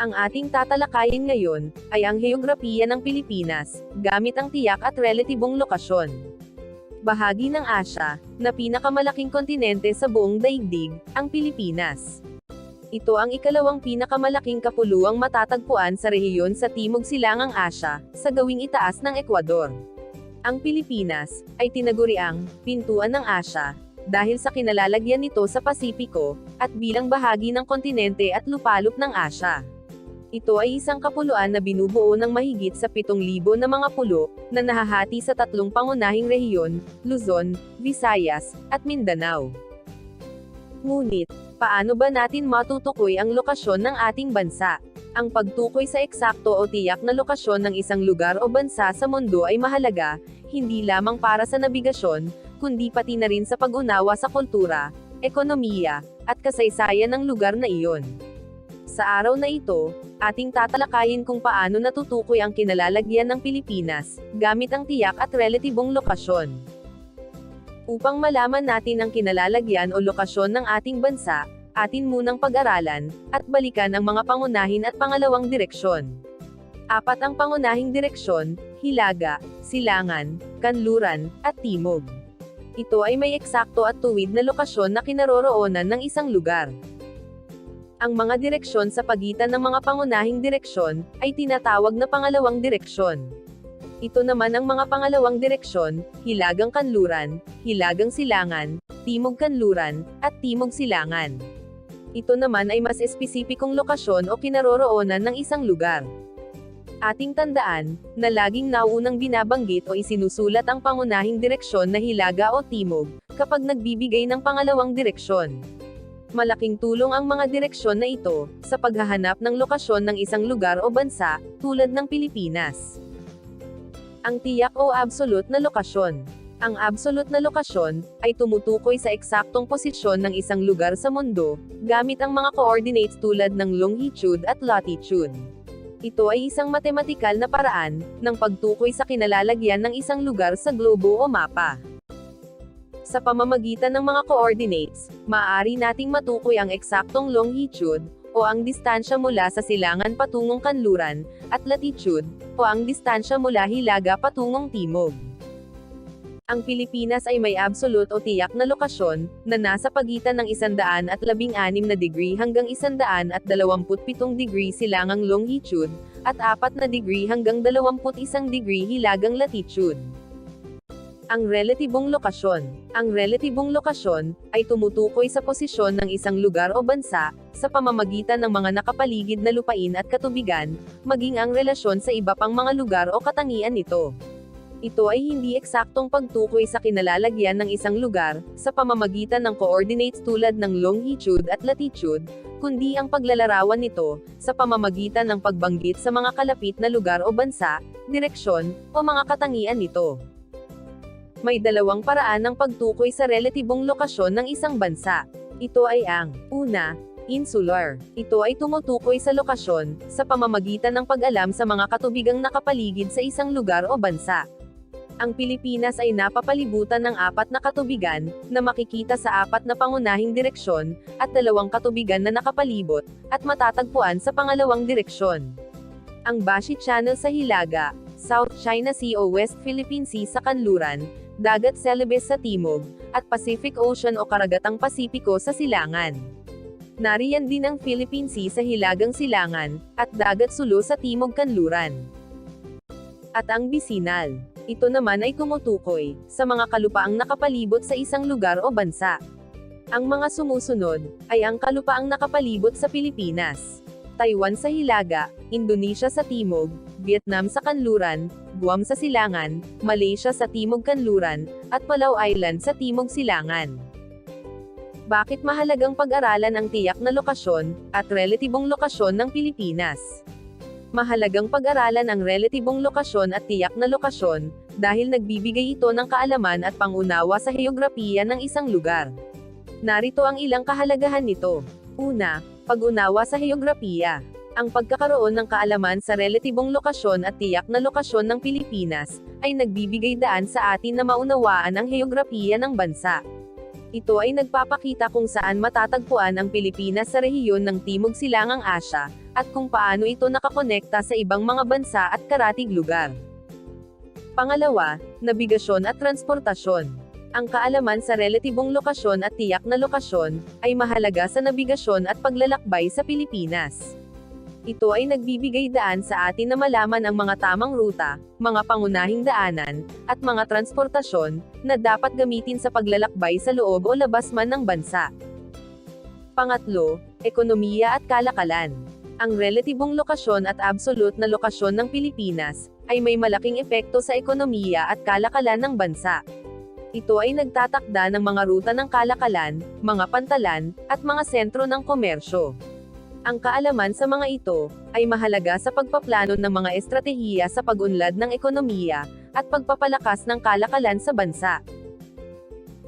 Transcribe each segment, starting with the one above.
Ang ating tatalakayin ngayon, ay ang heograpiya ng Pilipinas, gamit ang tiyak at relatibong lokasyon. Bahagi ng Asya, na pinakamalaking kontinente sa buong daigdig, ang Pilipinas. Ito ang ikalawang pinakamalaking kapuluang matatagpuan sa rehiyon sa Timog Silangang Asya, sa gawing itaas ng Ecuador. Ang Pilipinas, ay tinaguriang, pintuan ng Asya, dahil sa kinalalagyan nito sa Pasipiko, at bilang bahagi ng kontinente at lupalop ng Asya. Ito ay isang kapuluan na binubuo ng mahigit sa 7,000 na mga pulo, na nahahati sa tatlong pangunahing rehiyon, Luzon, Visayas, at Mindanao. Ngunit, paano ba natin matutukoy ang lokasyon ng ating bansa? Ang pagtukoy sa eksakto o tiyak na lokasyon ng isang lugar o bansa sa mundo ay mahalaga, hindi lamang para sa nabigasyon, kundi pati na rin sa pag-unawa sa kultura, ekonomiya, at kasaysayan ng lugar na iyon. Sa araw na ito, ating tatalakayin kung paano natutukoy ang kinalalagyan ng Pilipinas, gamit ang tiyak at relatibong lokasyon. Upang malaman natin ang kinalalagyan o lokasyon ng ating bansa, atin munang pag-aralan, at balikan ang mga pangunahin at pangalawang direksyon. Apat ang pangunahing direksyon, Hilaga, Silangan, Kanluran, at Timog. Ito ay may eksakto at tuwid na lokasyon na kinaroroonan ng isang lugar. Ang mga direksyon sa pagitan ng mga pangunahing direksyon, ay tinatawag na pangalawang direksyon. Ito naman ang mga pangalawang direksyon, Hilagang Kanluran, Hilagang Silangan, Timog Kanluran, at Timog Silangan. Ito naman ay mas espesipikong lokasyon o kinaroroonan ng isang lugar. Ating tandaan, na laging nauunang binabanggit o isinusulat ang pangunahing direksyon na hilaga o timog, kapag nagbibigay ng pangalawang direksyon. Malaking tulong ang mga direksyon na ito, sa paghahanap ng lokasyon ng isang lugar o bansa, tulad ng Pilipinas. Ang tiyak o absolute na lokasyon. Ang absolute na lokasyon, ay tumutukoy sa eksaktong posisyon ng isang lugar sa mundo, gamit ang mga coordinates tulad ng longitude at latitude. Ito ay isang matematikal na paraan, ng pagtukoy sa kinalalagyan ng isang lugar sa globo o mapa. Sa pamamagitan ng mga coordinates, maaari nating matukoy ang eksaktong longitude, o ang distansya mula sa silangan patungong kanluran, at latitude, o ang distansya mula hilaga patungong timog. Ang Pilipinas ay may absolute o tiyak na lokasyon, na nasa pagitan ng 116 na degree hanggang 127 degree silangang longitude, at 4 na degree hanggang 21 degree hilagang latitude. Ang relatibong lokasyon. Ang relatibong lokasyon, ay tumutukoy sa posisyon ng isang lugar o bansa, sa pamamagitan ng mga nakapaligid na lupain at katubigan, maging ang relasyon sa iba pang mga lugar o katangian nito. Ito ay hindi eksaktong pagtukoy sa kinalalagyan ng isang lugar, sa pamamagitan ng coordinates tulad ng longitude at latitude, kundi ang paglalarawan nito, sa pamamagitan ng pagbanggit sa mga kalapit na lugar o bansa, direksyon, o mga katangian nito. May dalawang paraan ng pagtukoy sa relatibong lokasyon ng isang bansa. Ito ay ang, una, insular. Ito ay tumutukoy sa lokasyon, sa pamamagitan ng pag-alam sa mga katubigang nakapaligid sa isang lugar o bansa. Ang Pilipinas ay napapalibutan ng apat na katubigan, na makikita sa apat na pangunahing direksyon, at dalawang katubigan na nakapalibot, at matatagpuan sa pangalawang direksyon. Ang Bashi Channel sa Hilaga, South China Sea o West Philippine Sea sa Kanluran, Dagat Celebes sa Timog, at Pacific Ocean o Karagatang Pasipiko sa Silangan. Nariyan din ang Philippine Sea sa Hilagang Silangan, at Dagat Sulu sa Timog Kanluran. At ang Bisinal. Ito naman ay tumutukoy, sa mga kalupaang nakapalibot sa isang lugar o bansa. Ang mga sumusunod, ay ang kalupaang nakapalibot sa Pilipinas. Taiwan sa Hilaga, Indonesia sa Timog, Vietnam sa Kanluran, Guam sa Silangan, Malaysia sa Timog Kanluran, at Palau Island sa Timog Silangan. Bakit mahalagang pag-aralan ang tiyak na lokasyon, at relatibong lokasyon ng Pilipinas? Mahalagang pag-aralan ang relatibong lokasyon at tiyak na lokasyon, dahil nagbibigay ito ng kaalaman at pangunawa sa heograpiya ng isang lugar. Narito ang ilang kahalagahan nito. Una, pag-unawa sa heograpiya. Ang pagkakaroon ng kaalaman sa relatibong lokasyon at tiyak na lokasyon ng Pilipinas, ay nagbibigay daan sa atin na maunawaan ang heograpiya ng bansa. Ito ay nagpapakita kung saan matatagpuan ang Pilipinas sa rehiyon ng Timog Silangang Asya, at kung paano ito nakakonekta sa ibang mga bansa at karatig lugar. Pangalawa, nabigasyon at transportasyon. Ang kaalaman sa relatibong lokasyon at tiyak na lokasyon, ay mahalaga sa nabigasyon at paglalakbay sa Pilipinas. Ito ay nagbibigay daan sa atin na malaman ang mga tamang ruta, mga pangunahing daanan, at mga transportasyon, na dapat gamitin sa paglalakbay sa loob o labas man ng bansa. Pangatlo, ekonomiya at kalakalan. Ang relatibong lokasyon at absolute na lokasyon ng Pilipinas, ay may malaking epekto sa ekonomiya at kalakalan ng bansa. Ito ay nagtatakda ng mga ruta ng kalakalan, mga pantalan, at mga sentro ng komersyo. Ang kaalaman sa mga ito, ay mahalaga sa pagpaplano ng mga estratehiya sa pag-unlad ng ekonomiya, at pagpapalakas ng kalakalan sa bansa.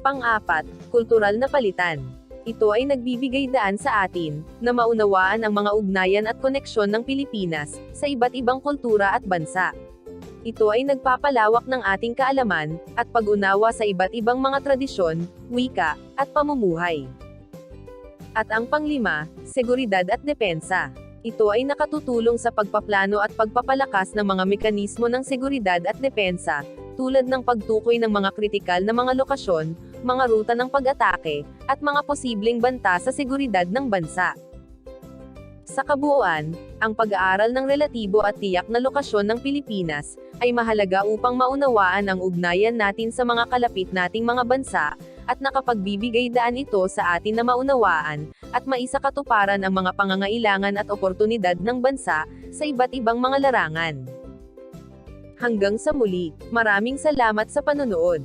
Pang-apat, kultural na palitan. Ito ay nagbibigay daan sa atin, na maunawaan ang mga ugnayan at koneksyon ng Pilipinas, sa iba't ibang kultura at bansa. Ito ay nagpapalawak ng ating kaalaman, at pag-unawa sa iba't ibang mga tradisyon, wika, at pamumuhay. At ang panglima, seguridad at depensa. Ito ay nakatutulong sa pagpaplano at pagpapalakas ng mga mekanismo ng seguridad at depensa, tulad ng pagtukoy ng mga kritikal na mga lokasyon, mga ruta ng pag-atake, at mga posibleng banta sa seguridad ng bansa. Sa kabuuan, ang pag-aaral ng relatibo at tiyak na lokasyon ng Pilipinas, ay mahalaga upang maunawaan ang ugnayan natin sa mga kalapit nating mga bansa, at nakapagbibigay daan ito sa atin na maunawaan, at maisakatuparan ang mga pangangailangan at oportunidad ng bansa, sa iba't ibang mga larangan. Hanggang sa muli, maraming salamat sa panonood.